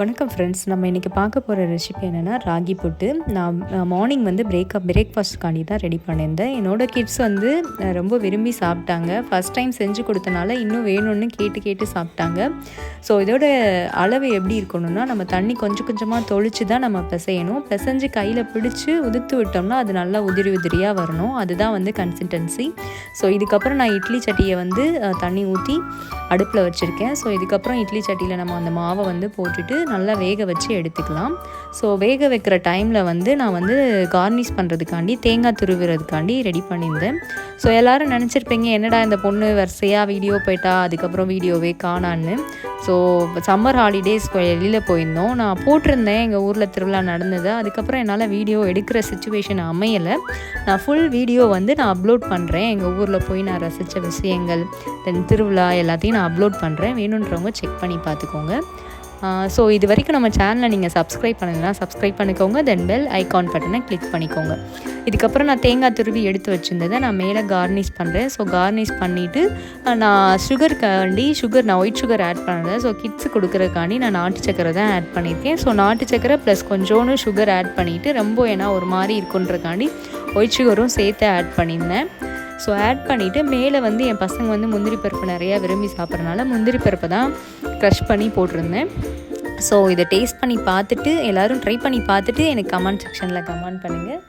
வணக்கம் ஃப்ரெண்ட்ஸ் நம்ம இன்றைக்கி பார்க்க போகிற ரெசிபி என்னென்னா ராகி புட்டு. நான் மார்னிங் வந்து பிரேக்கப் பிரேக்ஃபாஸ்ட்காண்டி தான் ரெடி பண்ணியிருந்தேன். என்னோடய கிட்ஸ் வந்து ரொம்ப விரும்பி சாப்பிட்டாங்க. ஃபஸ்ட் டைம் செஞ்சு கொடுத்தனால இன்னும் வேணும்னு கேட்டு கேட்டு சாப்பிட்டாங்க. ஸோ இதோட அளவு எப்படி இருக்கணும்னா நம்ம தண்ணி கொஞ்சம் கொஞ்சமாக தொளிச்சு தான் நம்ம பிசையணும். பிசைஞ்சு கையில் பிடிச்சி உதுத்து விட்டோம்னா அது நல்லா உதிரி உதிரியாக வரணும். அதுதான் வந்து கன்சிஸ்டன்சி ஸோ இதுக்கப்புறம் நான் இட்லி சட்டியை வந்து தண்ணி ஊற்றி அடுப்பில் வச்சுருக்கேன். ஸோ இதுக்கப்புறம் இட்லி சட்டியில் நம்ம அந்த மாவை வந்து போட்டுட்டு நல்லா வேக வச்சு எடுத்துக்கலாம். ஸோ வேக வைக்கிற டைமில் வந்து நான் வந்து கார்னிஷ் பண்ணுறதுக்காண்டி தேங்காய் துருவுறதுக்காண்டி ரெடி பண்ணியிருந்தேன். ஸோ எல்லோரும் நினச்சிருப்பீங்க என்னடா இந்த பொண்ணு வரிசையாக வீடியோ போயிட்டா அதுக்கப்புறம் வீடியோவே காணான்னு. ஸோ சம்மர் ஹாலிடேஸ் வெளியில் போயிருந்தோம். நான் போட்டிருந்தேன். எங்கள் ஊரில் திருவிழா நடந்தது. அதுக்கப்புறம் என்னால் வீடியோ எடுக்கிற சுச்சுவேஷன் அமையலை. நான் ஃபுல் வீடியோ வந்து நான் அப்லோட் பண்ணுறேன் எங்கள் ஊரில் போய் நான் ரசித்த விஷயங்கள் தென் திருவிழா எல்லாத்தையும் நான் அப்லோட் பண்ணுறேன் வேணுன்றவங்க செக் பண்ணி பார்த்துக்கோங்க. ஸோ இது வரைக்கும் நம்ம சேனலை நீங்கள் சப்ஸ்கிரைப் பண்ணலாம் சப்ஸ்கிரைப் பண்ணிக்கோங்க. தென் பெல் ஐகான் பட்டனை கிளிக் பண்ணிக்கோங்க. இதுக்கப்புறம் நான் தேங்காய் துருவி எடுத்து வச்சுருந்ததை நான் மேலே கார்னிஷ் பண்ணுறேன் ஸோ கார்னிஷ் பண்ணிவிட்டு நான் சுகருக்காண்டி சுகர் நான் ஒயிட் சுகர் ஆட் பண்ணுறேன் ஸோ கிட்ஸு கொடுக்குறதுக்காண்டி நான் நாட்டு சக்கரை தான் ஆட் பண்ணியிருக்கேன். ஸோ நாட்டு சக்கரை ப்ளஸ் கொஞ்சோண்டு சுகர் ஆட் பண்ணிவிட்டு ரொம்ப ஏன்னா ஒரு மாதிரி இருக்குன்றக்காண்டி ஒயிட் சுகரும் சேர்த்து ஆட் பண்ணியிருந்தேன். ஸோ ஆட் பண்ணிவிட்டு மேலே வந்து என் பசங்க வந்து முந்திரி பருப்பு நிறையா விரும்பி சாப்பிட்றனால முந்திரி பருப்பு தான் க்ரஷ் பண்ணி போட்டிருந்தேன். ஸோ இதை டேஸ்ட் பண்ணி பார்த்துட்டு எல்லோரும் ட்ரை பண்ணி பார்த்துட்டு எனக்கு கமெண்ட் செக்ஷனில் கமெண்ட் பண்ணுங்கள்